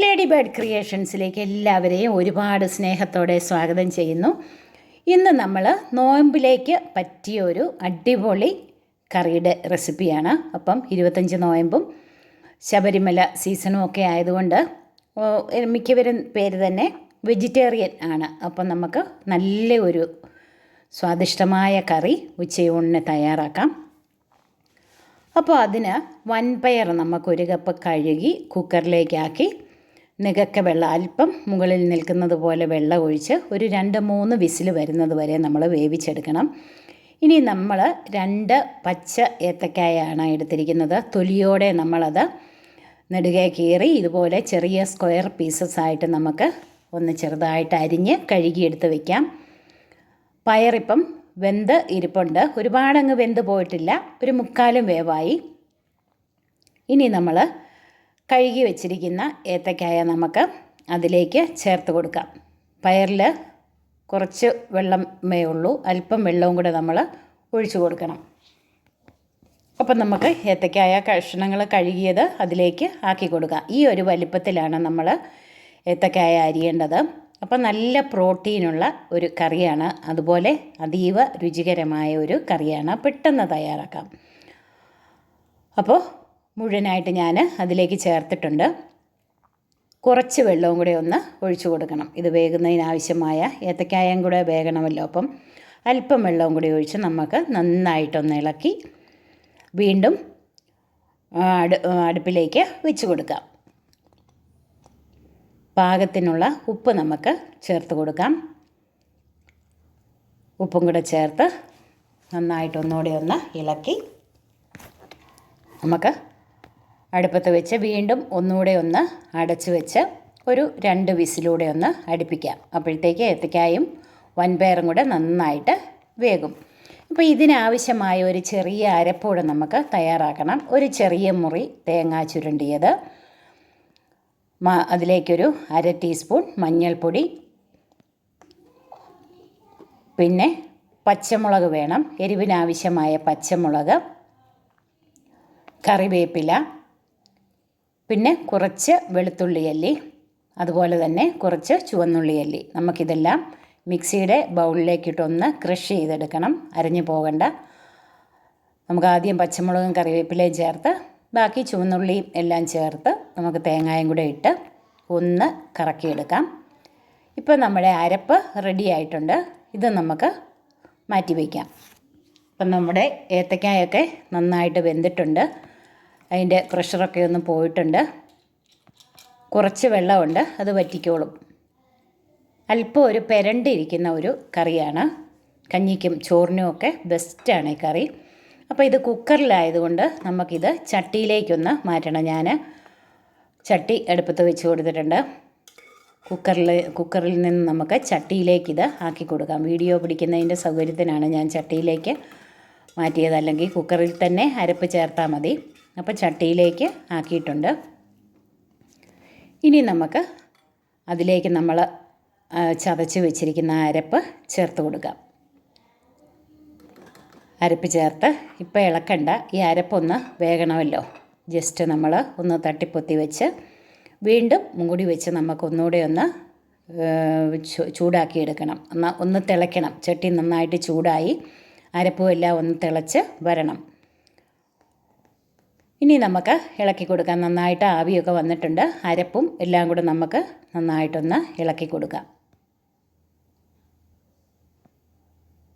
Lady bird ക്രിയേഷൻസിലേക്ക് എല്ലാവരെയും ഒരുപാട് സ്നേഹത്തോടെ സ്വാഗതം ചെയ്യുന്നു. ഇന്ന് നമ്മൾ നോയമ്പിലേക്ക് പറ്റിയ ഒരു അടിപൊളി കറിയുടെ റെസിപ്പിയാണ്. അപ്പം ഇരുപത്തഞ്ച് നോയമ്പും ശബരിമല സീസണും ഒക്കെ ആയതുകൊണ്ട് മിക്കവരും പേര് തന്നെ വെജിറ്റേറിയൻ ആണ്. അപ്പം നമുക്ക് നല്ല ഒരു സ്വാദിഷ്ടമായ കറി ഉച്ചയൂണിന് തയ്യാറാക്കാം. അപ്പോൾ അതിന് വൻപയർ നമുക്ക് ഒരു കപ്പ് കഴുകി കുക്കറിലേക്കാക്കി നികക്ക വെള്ളം അല്പം മുകളിൽ നിൽക്കുന്നത് പോലെ വെള്ളം ഒഴിച്ച് ഒരു രണ്ട് മൂന്ന് വിസിൽ വരുന്നത് വരെ നമ്മൾ വേവിച്ചെടുക്കണം. ഇനി നമ്മൾ രണ്ട് പച്ച ഏത്തക്കായാണ് എടുത്തിരിക്കുന്നത്. തൊലിയോടെ നമ്മളത് നെടുകെ കീറി ഇതുപോലെ ചെറിയ സ്ക്വയർ പീസസ് ആയിട്ട് നമുക്ക് ഒന്ന് ചെറുതായിട്ട് അരിഞ്ഞ് കഴുകിയെടുത്ത് വയ്ക്കാം പയറിപ്പം വെന്ത് ഇരിപ്പുണ്ട്. ഒരുപാടങ്ങ് വെന്ത് പോയിട്ടില്ല. ഒരു മുക്കാലും വേവായി. ഇനി നമ്മൾ കഴുകി വെച്ചിരിക്കുന്ന ഏത്തക്കായ നമുക്ക് അതിലേക്ക് ചേർത്ത് കൊടുക്കാം. പയറിൽ കുറച്ച് വെള്ളമേ ഉള്ളൂ. അല്പം വെള്ളവും കൂടെ നമ്മൾ ഒഴിച്ചു കൊടുക്കണം. അപ്പം നമുക്ക് ഏത്തക്കായ കഷ്ണങ്ങൾ കഴുകിയത് അതിലേക്ക് ആക്കി കൊടുക്കാം. ഈ ഒരു വലിപ്പത്തിലാണ് നമ്മൾ ഏത്തക്കായ അരിയേണ്ടത്. അപ്പം നല്ല പ്രോട്ടീനുള്ള ഒരു കറിയാണ്. അതുപോലെ അതീവ രുചികരമായ ഒരു കറിയാണ്. പെട്ടെന്ന് തയ്യാറാക്കാം. അപ്പോൾ മുഴുവനായിട്ട് ഞാൻ അതിലേക്ക് ചേർത്തിട്ടുണ്ട്. കുറച്ച് വെള്ളവും കൂടെ ഒന്ന് ഒഴിച്ചു കൊടുക്കണം. ഇത് വേകുന്നതിനാവശ്യമായ ഏത്തക്കായം കൂടെ വേകണമല്ലോ. അപ്പം അല്പം വെള്ളവും കൂടി ഒഴിച്ച് നമുക്ക് നന്നായിട്ടൊന്ന് ഇളക്കി വീണ്ടും അടുപ്പിലേക്ക് വെച്ച് കൊടുക്കാം. പാകത്തിനുള്ള ഉപ്പ് നമുക്ക് ചേർത്ത് കൊടുക്കാം. ഉപ്പും കൂടെ ചേർത്ത് നന്നായിട്ട് ഒന്നുകൂടി ഒന്ന് ഇളക്കി നമുക്ക് അടുപ്പത്ത് വെച്ച് വീണ്ടും ഒന്നുകൂടെ ഒന്ന് അടച്ച് വെച്ച് ഒരു രണ്ട് വിസിലൂടെ ഒന്ന് അടുപ്പിക്കാം. അപ്പോഴത്തേക്ക് ഏത്തക്കായും വൻപയറും കൂടെ നന്നായിട്ട് വേകും. അപ്പോൾ ഇതിനാവശ്യമായ ഒരു ചെറിയ അരപ്പൂടെ നമുക്ക് തയ്യാറാക്കണം. ഒരു ചെറിയ മുറി തേങ്ങ ചുരുണ്ടിയത്. അതിലേക്കൊരു അര ടീസ്പൂൺ മഞ്ഞൾപ്പൊടി. പിന്നെ പച്ചമുളക് വേണം. എരിവിനാവശ്യമായ പച്ചമുളക്. കറിവേപ്പില. പിന്നെ കുറച്ച് വെളുത്തുള്ളി അല്ലി അതുപോലെ തന്നെ കുറച്ച് ചുവന്നുള്ളി അല്ലി. നമുക്കിതെല്ലാം മിക്സിയുടെ ബൗളിലേക്കിട്ടൊന്ന് ക്രഷ് ചെയ്തെടുക്കണം. അരിഞ്ഞു പോകണ്ട. നമുക്ക് ആദ്യം പച്ചമുളകും കറിവേപ്പിലയും ചേർത്ത് ബാക്കി ചുവന്നുള്ളിയും എല്ലാം ചേർത്ത് നമുക്ക് തേങ്ങായും കൂടെ ഇട്ട് ഒന്ന് കറക്കിയെടുക്കാം. ഇപ്പോൾ നമ്മുടെ അരപ്പ് റെഡി ആയിട്ടുണ്ട്. ഇത് നമുക്ക് മാറ്റി വയ്ക്കാം അപ്പം നമ്മുടെ ഏത്തക്കായൊക്കെ നന്നായിട്ട് വെന്തിട്ടുണ്ട്. അതിന്റെ പ്രഷറൊക്കെ ഒന്ന് പോയിട്ടുണ്ട്. കുറച്ച് വെള്ളമുണ്ട് അത് വറ്റിക്കോളും. അല്പം ഒരു പെരണ്ടിരിക്കുന്ന ഒരു കറിയാണ്. കഞ്ഞിക്കും ചോറിനും ഒക്കെ ബെസ്റ്റാണ് ഈ കറി. അപ്പോൾ ഇത് കുക്കറിലായതുകൊണ്ട് നമുക്കിത് ചട്ടിയിലേക്കൊന്ന് മാറ്റണം. ഞാൻ ചട്ടി അടുപ്പത്ത് വെച്ച് കൊടുത്തിട്ടുണ്ട്. കുക്കറിൽ കുക്കറിൽ നിന്ന് നമുക്ക് ചട്ടിയിലേക്ക് ഇത് ആക്കി കൊടുക്കാം. വീഡിയോ പിടിക്കുന്നതിന്റെ സൗകര്യത്തിനാണ് ഞാൻ ചട്ടിയിലേക്ക് മാറ്റിയത്. അല്ലെങ്കിൽ കുക്കറിൽ തന്നെ അരപ്പ് ചേർത്താൽ മതി. അപ്പോൾ ചട്ടിയിലേക്ക് ആക്കിയിട്ടുണ്ട്. ഇനി നമുക്ക് അതിലേക്ക് നമ്മൾ ചതച്ച് വെച്ചിരിക്കുന്ന അരപ്പ് ചേർത്ത് കൊടുക്കാം. അരപ്പ് ചേർത്ത് ഇപ്പോൾ ഇളക്കണ്ട ഈ അരപ്പൊന്ന് വേകണമല്ലോ. ജസ്റ്റ് നമ്മൾ ഒന്ന് തട്ടിപ്പൊത്തി വെച്ച് വീണ്ടും മൂടി വെച്ച് നമുക്ക് ഒന്നുകൂടെ ഒന്ന് ചൂടാക്കി എടുക്കണം എന്നാൽ ഒന്ന് തിളയ്ക്കണം. ചട്ടി നന്നായിട്ട് ചൂടായി അരപ്പും എല്ലാം ഒന്ന് തിളച്ച് വരണം. ഇനി നമുക്ക് ഇളക്കി കൊടുക്കാം. നന്നായിട്ട് ആവിയൊക്കെ വന്നിട്ടുണ്ട്. അരപ്പും എല്ലാം കൂടെ നമുക്ക് നന്നായിട്ടൊന്ന് ഇളക്കി കൊടുക്കാം.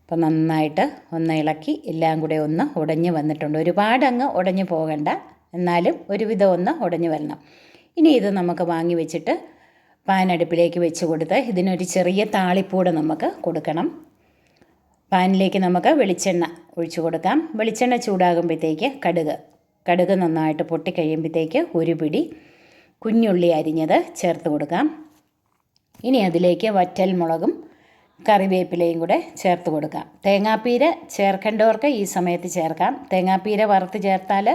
അപ്പോൾ നന്നായിട്ട് ഒന്ന് ഇളക്കി എല്ലാം കൂടെ ഒന്ന് ഉടഞ്ഞ് വന്നിട്ടുണ്ട്. ഒരുപാട് അങ്ങ് ഉടഞ്ഞു പോകണ്ട. എന്നാലും ഒരുവിധം ഒന്ന് ഉടഞ്ഞു വരണം. ഇനി ഇത് നമുക്ക് വാങ്ങി വെച്ചിട്ട് പാൻ അടുപ്പിലേക്ക് വെച്ച് കൊടുത്ത് ഇതിനൊരു ചെറിയ താളിപ്പൂട് നമുക്ക് കൊടുക്കണം. പാനിലേക്ക് നമുക്ക് വെളിച്ചെണ്ണ ഒഴിച്ചു കൊടുക്കാം. വെളിച്ചെണ്ണ ചൂടാകുമ്പോഴത്തേക്ക് കടുക്. കടുക് നന്നായിട്ട് പൊട്ടിക്കഴിയുമ്പോഴത്തേക്ക് ഒരു പിടി കുഞ്ഞുള്ളി അരിഞ്ഞത് ചേർത്ത് കൊടുക്കാം. ഇനി അതിലേക്ക് വറ്റൽ മുളകും കറിവേപ്പിലയും കൂടെ ചേർത്ത് കൊടുക്കാം. തേങ്ങാപ്പീര ചേർക്കേണ്ടവർക്ക് ഈ സമയത്ത് ചേർക്കാം. തേങ്ങാപ്പീര വറുത്ത് ചേർത്താൽ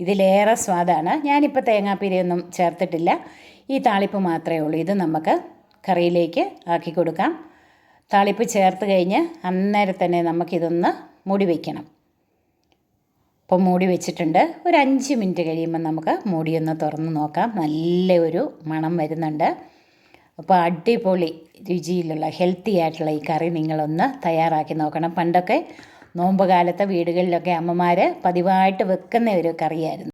ഇതിലേറെ സ്വാദാണ്. ഞാനിപ്പോൾ തേങ്ങാപ്പീരയൊന്നും ചേർത്തിട്ടില്ല. ഈ താളിപ്പ് മാത്രമേ ഉള്ളൂ. ഇത് നമുക്ക് കറിയിലേക്ക് ആക്കി കൊടുക്കാം. താളിപ്പ് ചേർത്ത് കഴിഞ്ഞ് അന്നേരം തന്നെ നമുക്കിതൊന്ന് മൂടി വയ്ക്കണം ഇപ്പം മൂടി വെച്ചിട്ടുണ്ട്. ഒരു അഞ്ച് മിനിറ്റ് കഴിയുമ്പോൾ നമുക്ക് മൂടിയൊന്ന് തുറന്ന് നോക്കാം. നല്ല ഒരു മണം വരുന്നുണ്ട്. അപ്പോൾ അടിപൊളി രുചിയിലുള്ള ഹെൽത്തി ആയിട്ടുള്ള ഈ കറി നിങ്ങളൊന്ന് തയ്യാറാക്കി നോക്കണം. പണ്ടൊക്കെ നോമ്പ് കാലത്തെ വീടുകളിലൊക്കെ അമ്മമാർ പതിവായിട്ട് വെക്കുന്ന ഒരു കറിയായിരുന്നു.